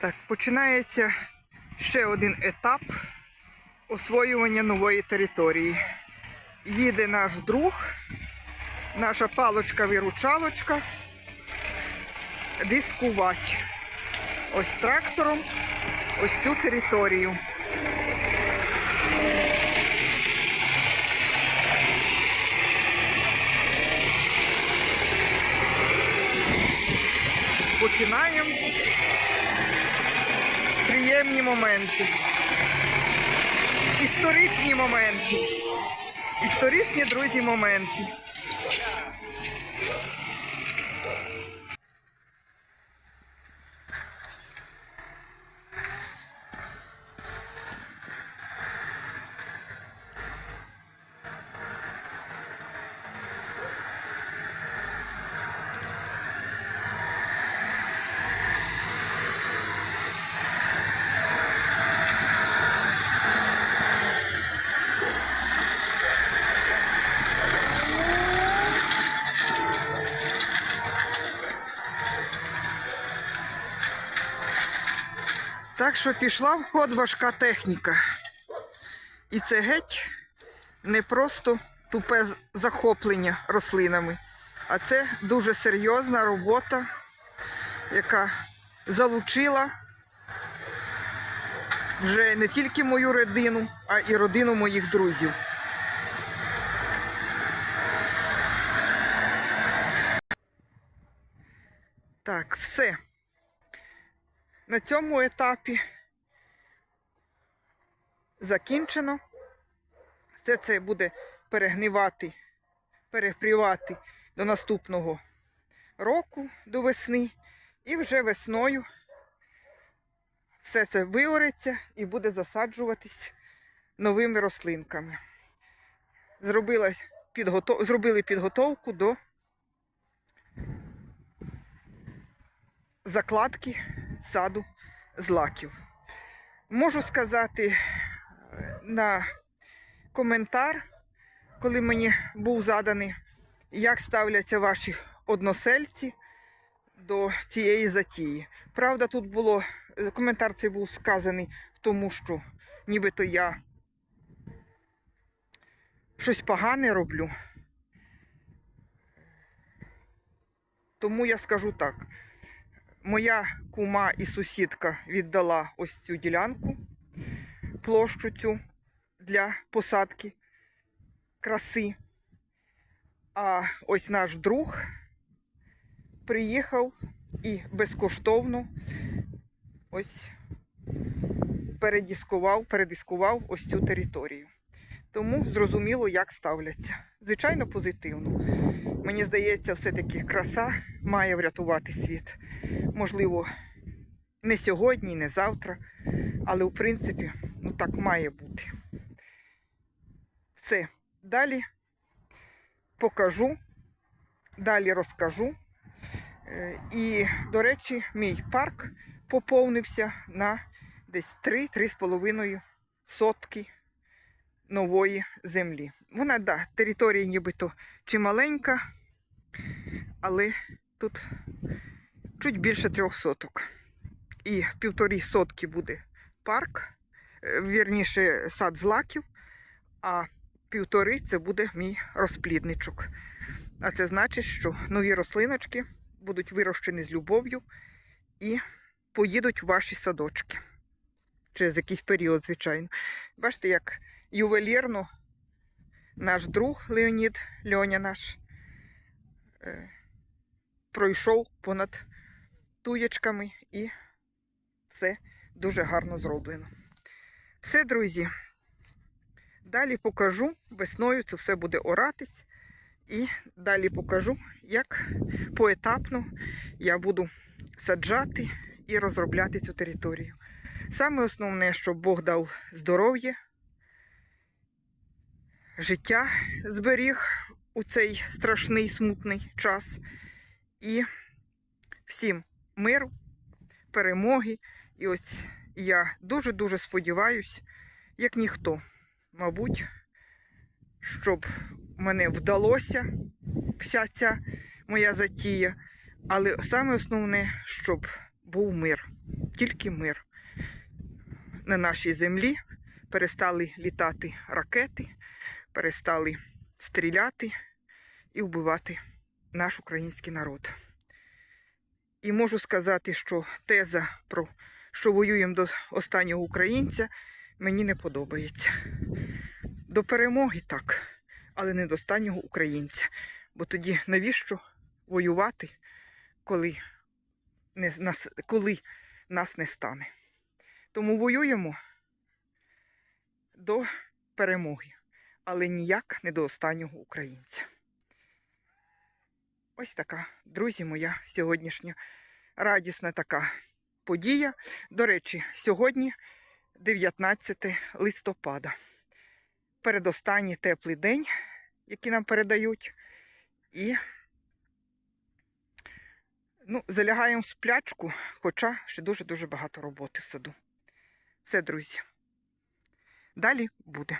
Так, починається ще один етап освоювання нової території. Їде наш друг, наша палочка-виручалочка дискувати ось трактором ось цю територію. Починаємо приємні моменти. Історичні моменти. Історичні, друзі, моменти. Так що пішла в ход важка техніка. І це геть не просто тупе захоплення рослинами, а це дуже серйозна робота, яка залучила вже не тільки мою родину, а і родину моїх друзів. Так, все. На цьому етапі закінчено. Все це буде перегнивати, перепрівати до наступного року, до весни. І вже весною все це виориться і буде засаджуватись новими рослинками. Зробила підготов... Зробили підготовку до закладки саду злаків. Можу сказати е, на коментар, коли мені був заданий, як ставляться ваші односельці до цієї затії. Правда, тут було е, коментар цей був сказаний в тому, що нібито я щось погане роблю. Тому я скажу так. Моя кума і сусідка віддала ось цю ділянку, площу цю для посадки краси. А ось наш друг приїхав і безкоштовно ось передіскував, передискував ось цю територію. Тому зрозуміло, як ставляться. Звичайно, позитивно. Мені здається, все-таки краса має врятувати світ. Можливо, не сьогодні, не завтра, але в принципі, ну так має бути. Все. Далі покажу, далі розкажу. Е, І, до речі, мій парк поповнився на десь 3-3,5 сотки нової землі. Вона, да, територія нібито чималенька, але тут чуть більше трьох соток. І півторі сотки буде парк, е, вірніше сад злаків, а півтори це буде мій розплідничок. А це значить, що нові рослиночки будуть вирощені з любов'ю і поїдуть в ваші садочки. Через якийсь період, звичайно. Бачите, як ювелірно наш друг Леонід Льоня наш е, пройшов понад туєчками і все дуже гарно зроблено. Все, друзі. Далі покажу, весною це все буде оратись. І далі покажу, як поетапно я буду саджати і розробляти цю територію. Саме основне, щоб Бог дав здоров'я, життя зберіг у цей страшний смутний час. І всім миру, перемоги. І ось я дуже-дуже сподіваюся, як ніхто, мабуть, щоб мене вдалося вся ця моя затія. Але саме основне, щоб був мир. тільки мир. На нашій землі перестали літати ракети, перестали стріляти і вбивати наш український народ. І можу сказати, що теза про що воюємо до останнього українця, мені не подобається. До перемоги так, але не до останнього українця. Бо тоді навіщо воювати, коли, не, нас, коли нас не стане? Тому воюємо до перемоги, але ніяк не до останнього українця. Ось така, друзі, моя сьогоднішня радісна така подія. До речі, сьогодні 19 листопада. Передостанній теплий день, який нам передають. І ну, залягаємо в сплячку, хоча ще дуже-дуже багато роботи в саду. Все, друзі. Далі буде.